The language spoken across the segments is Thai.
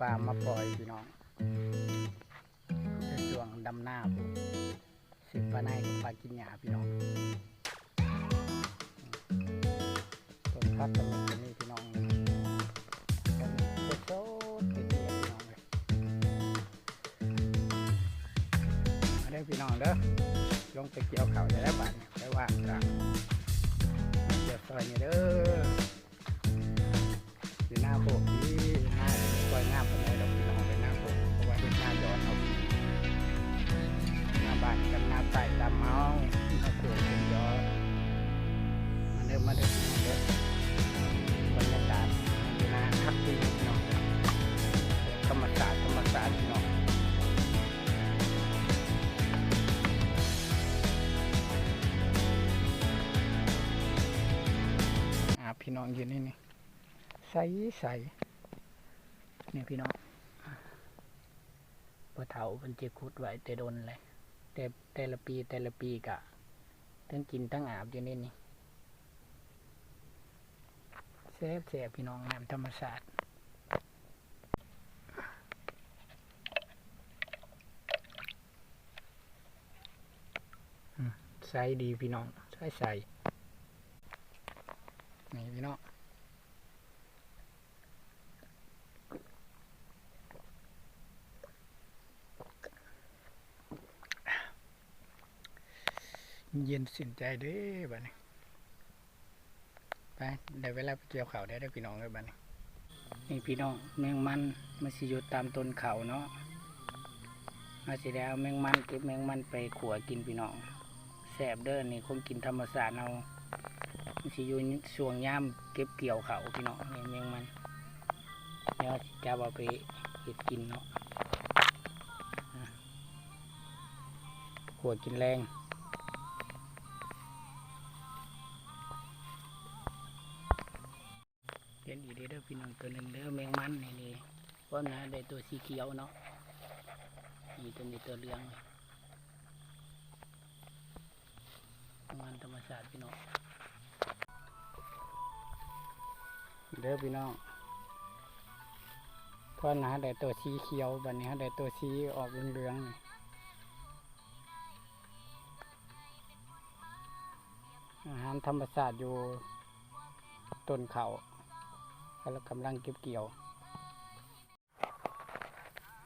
ปลามาปล่อยพี่น้องในช่วงดำหน้าผมสิบปลาในกับปลากินหญ้าพี่น้องต้นพักตรงนี้พี่น้องเป็นโซดๆเกลี่ยพี่น้องเลยมาได้พี่น้องเด้อลงไปเกี่ยวเขาจะได้บาทเนี่ยได้ว่างกันเกี่ยวซอยนี่เด้ออยู่หน้าโบกที่ หน้าปล่อยหน้าผมได้ดอกพี่น้องเป็นหน้าโบกเพราะว่าเป็นหน้าย้อนเอาหน้าบ้านกับหน้าใต้ดำเมาหน้าโบกเป็นย้อนมาเดิมมาเดิมมาเดิมบรรยากาศอยู่น้าทักที่พี่น้องธรรมศาสตร์ธรรมศาสตร์พี่น้องอาพี่น้องอยู่นี่นี่ใสใส เนี่ยพี่น้องปะเถาเป็นเจคุดไว้แต่โดนเลยแต่แต่ละปีแต่ละปีกะทั้งกินทั้งอาบอยู่นี่นี่แซ่บแซ่บพี่น้องน้ำธรรมศาสตร์ใส่ดีพี่น้องใส่ใส่นี่พี่น้อง เย็นสินใจเด้บัดนี้ไปได้เวลาไปเกี่ยวเขาได้ได้พี่น้องเลยบัดนี้นี่พี่น้องแมงมันมันสิอยู่ตามต้นเขาเนาะมาสิได้เอาแมงมันเก็บแมงมันไปขัวกินพี่น้องแสบเด้อนี่คงกินธรรมศาสตร์เอามันสิอยู่ช่วงย่ามเก็บเกี่ยวเขาพี่น้องนี่แมงมันเดี๋ยวจะเอาไปเห็ดกินเนาะอะขัวกินแรง ตัวหนึ่งเด้อแมงมันนี่นี่เพราะนะได้ตัวสีเขียวเนาะนี่ตัวนี้ตัวเหลืองมงมันธรรมชาติพี่น้องเด้อพี่น้องเพราะนะได้ตัวสีเขียวบัดนี้ได้ตัวสีออกเหลืองๆนี่อาหารธรรมชาติอยู่ต้นเขา กำลังเก็บเกี่ยว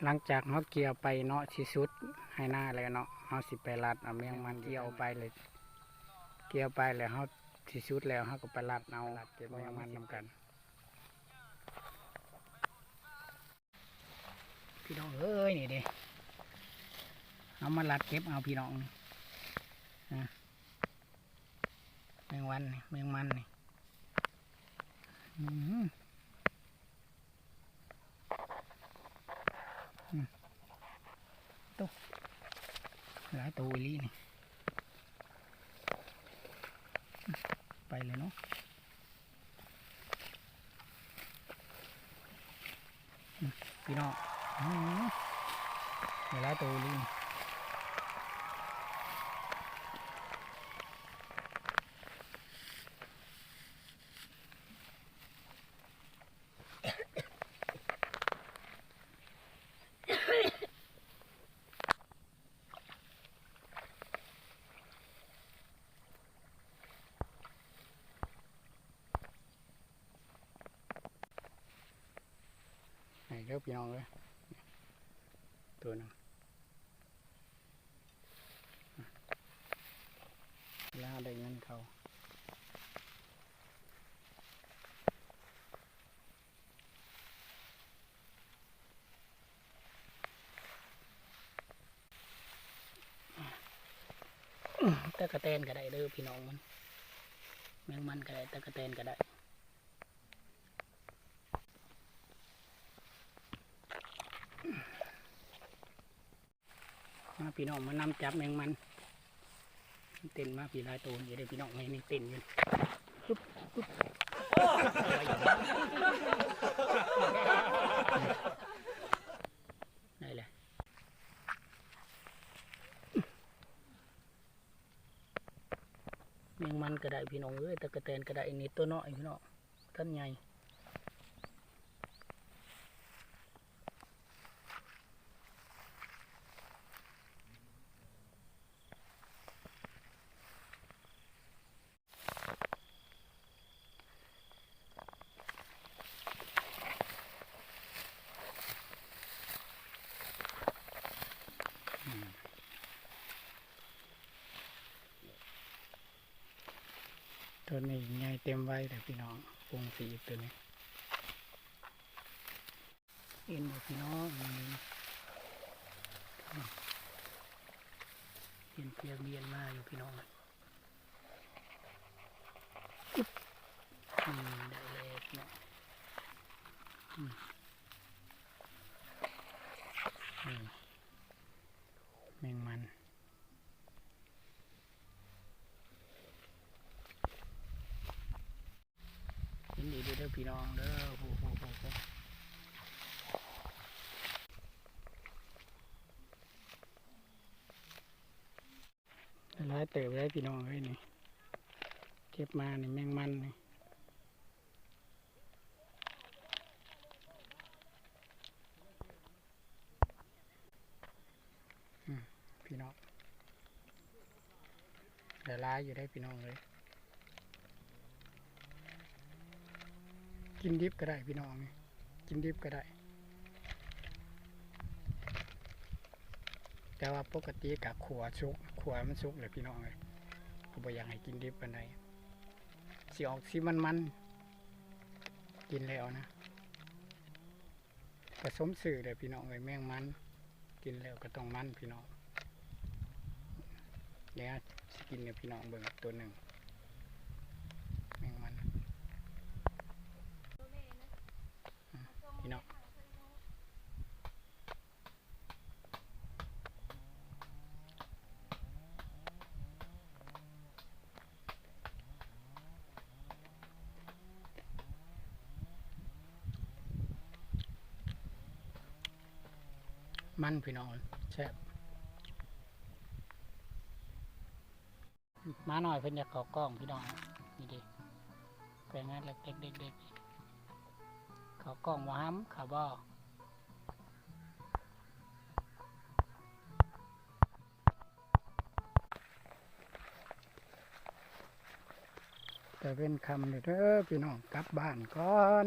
หลังจากเขาเกี่ยวไปเนาะที่สุดให้หน้าแล้วเนาะเขาสิไปรัดเอาเมียงมันเกี่ยวไปเลย เกี่ยวไปแล้วเขาที่สุดแล้วเขาก็ไปรัดเอาเก็บเมียงมันนำกันพี่น้องเอ้ยนี่เด้เอามารัดเก็บเอาพี่น้องนะแมงวันนี่แมงมันนี่ ตุ๊กหลายตัวลีนี่ ไปเลยเนาะพี่น้องหลายตัวลีนี่ ให้เด้อพี่น้องเลยตัวหนึงอะแล้วได้เงินเขาตะกะแตนก็ได้เด้อพี่น้องมันแมงมันก็ได้ตะกะแตนก็ได้ มาพี่น้องมานำจับแมงมัน เต้นมาพี่ลายตัวอยู่ได้พี่น้องไม่นี่เต้นอยู่ปุ๊บปุ๊บได้เลยแมงมันก็ได้พี่น้องเอ้ยตะกะแตนก็ได้นนี้ตัวน้อยพี่น้องท่านใหญ่ ตัวนี้ใหญ่เต็มไว้แต่พี่น้องปงสีอีกตัวนี้เอ็นหมดพี่น้องอีกเห็นเพียงเบียนมาอยู่พี่น้องอึ๊บอืมได้เลยพี่น้องอืมนี่แมงมัน ยินดีด้วยเด้อ พี่น้องเด้อโหโหโหโหหลายเติบได้พี่น้องเอ้ยนี่เก็บมานี่แมงมันนี่อืมพี่น้องเดี๋ยวลายอยู่ได้พี่น้องเลย กินดิบก็ได้พี่น้องนี่กินดิบก็ได้ แต่ว่าปกติกับขัวสุกขัวมันสุกเลยพี่น้องเลยก็บ่อยากให้กินดิบปานใดสิออกสีมันมันกินแล้วนะผสมสื่อเลยพี่น้องเลยแมงมันกินแล้วก็ต้องมันพี่น้องเดี๋ยวสิกินกับพี่น้องเบิ่งตัวหนึ่งแมงมัน พี่น้องมันพี่น้องแซ่บมาหน่อยเพิ่นอยากขอกล้องพี่น้องนี่ดิไปลงานเล็กๆเด็กๆ เขากล้องว่าห้ำขาบ่แต่เป็นคำเลยเด้อพี่น้องกลับบ้านก่อน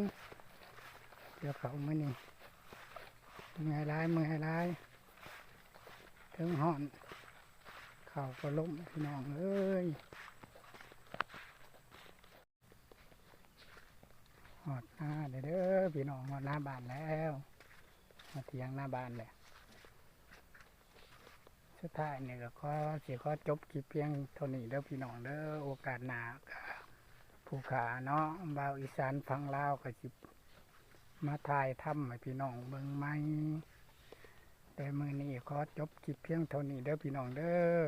เดี๋ยวเขาไม่นี่มือให้ร้ายมือให้ร้ายถึงห่อน เขาก็ล้มพี่น้องเอ้ย หอดหน้าเด้อพี่น้องหอดหน้าบ้านแล้วมาเทียงหน้าบ้านแหละสุดท้ายเนี่ยก็ขอเสียขอจบคลิปเพียงเท่านี้เด้อพี่น้องเด้อโอกาสหนาก็ผู้ขาเนาะบ่าวอีสานฟังลาวก็สิมาถ่ายทำให้พี่น้องเบิ่งไหมแต่มือนี้ขอจบคลิปเพียงเท่านี้เด้อพี่น้องเด้อ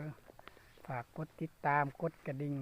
ฝากกดติดตามกดกระดิ่ง